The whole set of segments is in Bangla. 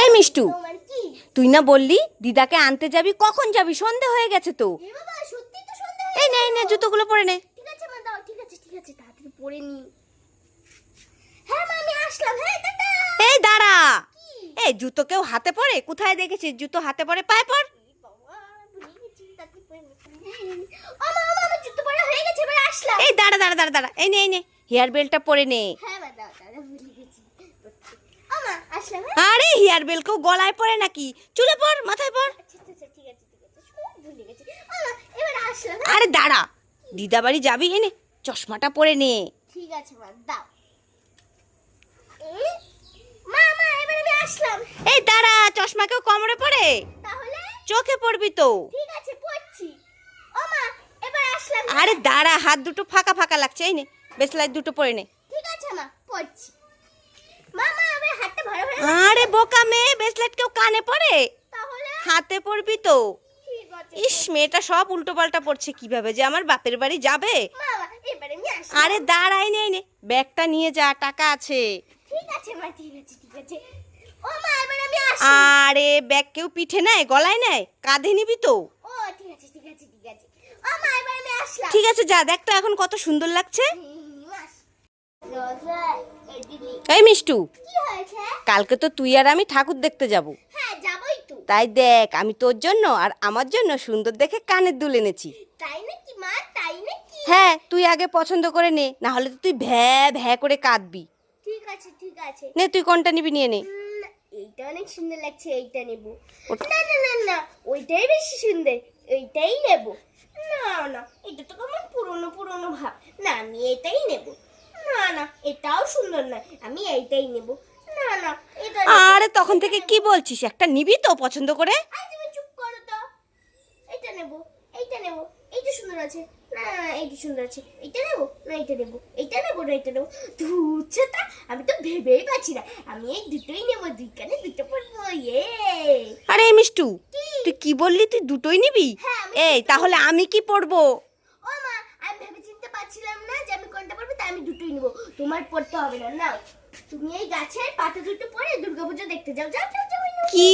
এই মিষ্টু তুই না বললি দিদাকে আনতে যাবি কখন যাবি? সন্ধে হয়ে গেছে তো। হয়ে এই নে নে জুতোগুলো পরে নে। ঠিক আছে মা দাও ঠিক আছে ঠিক আছে তাড়াতাড়ি পরে নি। হ্যাঁ মা আমি আসলাম। হ্যাঁ টাটা এই দাঁড়া। এই জুতো কেউ হাতে পরে? কোথায় দেখেছিস? জুতো হাতে পরে পায়ে পর। এই হয়ে দাঁড়া দাঁড়া দাঁড়া দাঁড়া। এই নে এই নে হেয়ার বেল্টটা পরে নে হ্যাঁ মা দাও দাদা ভুলে গেছি ও মা আসলাম হ্যাঁ আরে হেয়ার বেল কেউ গলায় পরে নাকি? চুলে পর মাথায় পর। আচ্ছা আচ্ছা আচ্ছা, হ্যাঁ? আরে দাঁড়া দিদা বাড়ি যাবি এনে? চশমাটা পরে নে। ঠিক আছে মা দাও। এই, দাঁড়া চশমা কেউ কোমরে তাহলে? চোখে পড়বি তো। ঠিক আছে পড়ছি। ও মা এবার আসলাম আরে দাঁড়া হাত দুটো ফাঁকা ফাঁকা লাগছে এই নে বেসলাই দুটো পরে নে। ঠিক আছে মা পড়ছি মা মা এবার হাতটা ভালো ভালো আরে বোকা মেয়ে ব্রেসলেট কেউ কানে পড়ে তাহলে? হাতে পড়বি তো। ইস মেয়েটা সব উল্টো পাল্টা পড়ছে কীভাবে যে আমার বাপের বাড়ি যাবে? আরে দাঁড়াই নেই নে ব্যাগটা নিয়ে যা টাকা আছে। আরে ব্যাগ কেউ পিঠে নেয় গলায় নেয়? কাঁধে নিবি তো? ঠিক আছে যা দেখ তো এখন কত সুন্দর লাগছে। এই মিষ্টু কালকে তো তুই আর আমি ঠাকুর দেখতে যাব। হ্যাঁ তাই দেখ আমি তোর জন্য আর আমার জন্য সুন্দর দেখে কানের দুল এনেছি। হ্যাঁ তুই আগে পছন্দ করে নে না হলে তো তুই ভ্যা ভ্যা করে কাঁদবি। ঠিক আছে ঠিক আছে। নে তুই কোনটা নিবি নিয়ে নে। এইটা অনেক সুন্দর লাগছে এইটা নেব। না না না না ওইটাই বেশি সুন্দর নেব। না না এটা তো পুরনো পুরনো ভাব। না আমি এটাই নেব। না এটাও সুন্দর নয় আমি এইটাই নেব। না না এটা আরে তখন থেকে কি বলছিস? একটা নিবি তো পছন্দ করে? তুমি চুপ করো তো। এইটা নেব এইটা নেব এইটা সুন্দর আছে। না এইটা সুন্দর আছে। এইটা নেব না এইটা নেব এইটা নেব না এইটা নেব। আমি তো ভেবেই পাচ্ছি না। আমি এই দুটোই নেব দুই কানে দুটো পরবো ইয়ে। আরে মিষ্টু তুই কি বললি? তুই দুটোই নিবি? হ্যাঁ, এই তাহলে আমি কি পরবো ও মা আমি ভেবে চিনতে পারছিলাম না যে আমি কোনটা পরবো তাই আমি নেব। তোমার পড়তে হবে না। নাও তুমি এই গাছের পাতা দুটো পরে দুর্গাপুজো দেখতে যাও। যাও যাও যাও কি?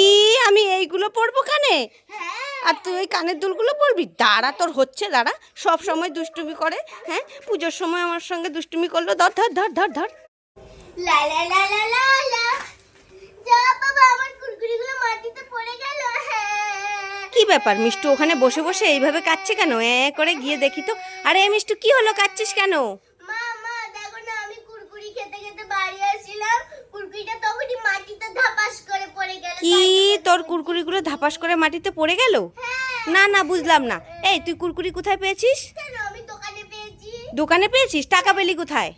আমি এইগুলো পরবো কানে? হ্যাঁ। আর তুই ওই কানের দুলগুলো পরবি দাঁড়া তোর হচ্ছে দাঁড়া। সব সময় দুষ্টুমি করে হ্যাঁ? পুজোর সময় আমার সঙ্গে দুষ্টুমি করল। ধর ধর ধর ধর ধর। লা লা লা লা লা লা। যা বাবা আমার কুরকুরিগুলো মাটিতে পড়ে গেল। হ্যাঁ। কি ব্যাপার মিষ্টু? ওখানে বসে বসে এইভাবে কাচ্ছে কেন? এ করে গিয়ে দেখি তো। আরে মিষ্টু কি হলো? কাচ্ছিস কেন মা মা দেখো না আমি কুরকুরি খেতে খেতে বাড়ি আসছিলাম কুরকুরিটা তখনই মাটিতে ধাপাস করে পড়ে গেল কি তোর কুরকুরিগুলো ধাপাস করে মাটিতে পড়ে গেল? না না বুঝলাম না। এই তুই কুরকুরি কোথায় পেয়েছিস? আমি দোকানে পেয়েছিস? টাকা পেলি কোথায়?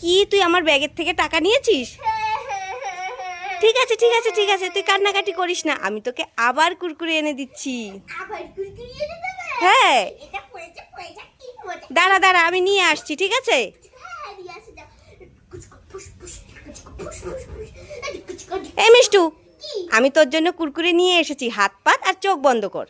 কি তুই আমার ব্যাগের থেকে টাকা নিয়েছিস? ঠিক আছে ঠিক আছে ঠিক আছে তুই কান্নাকাটি করিস না। আমি তোকে আবার কুরকুরি এনে দিচ্ছি। হ্যাঁ। দাঁড়া দাঁড়া আমি নিয়ে আসছি ঠিক আছে? এই মিষ্টু, আমি তোর জন্য কুরকুরে নিয়ে এসেছি। হাত পাত আর চোখ বন্ধ কর।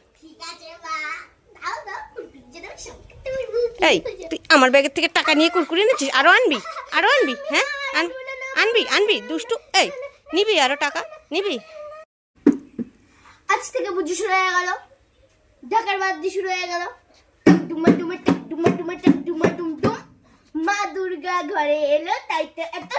এই, তুই আমার ব্যাগের থেকে টাকা নিয়ে কুরকুরি এনেছিস? আরও আনবি আরও আনবি হ্যাঁ? আন- আনবি আনবি, দুষ্টু। এই, নিবি আরও টাকা, নিবি। আজ থেকে বুঝি শুরু হয়ে গেল। ঢাকার বাদ দিয়ে শুরু হয়ে গেল। ডুমা ডুমা ডুমা ডুমা ডুমা ডুম ডুম মা দুর্গা ঘরে এলো, তাই তো এত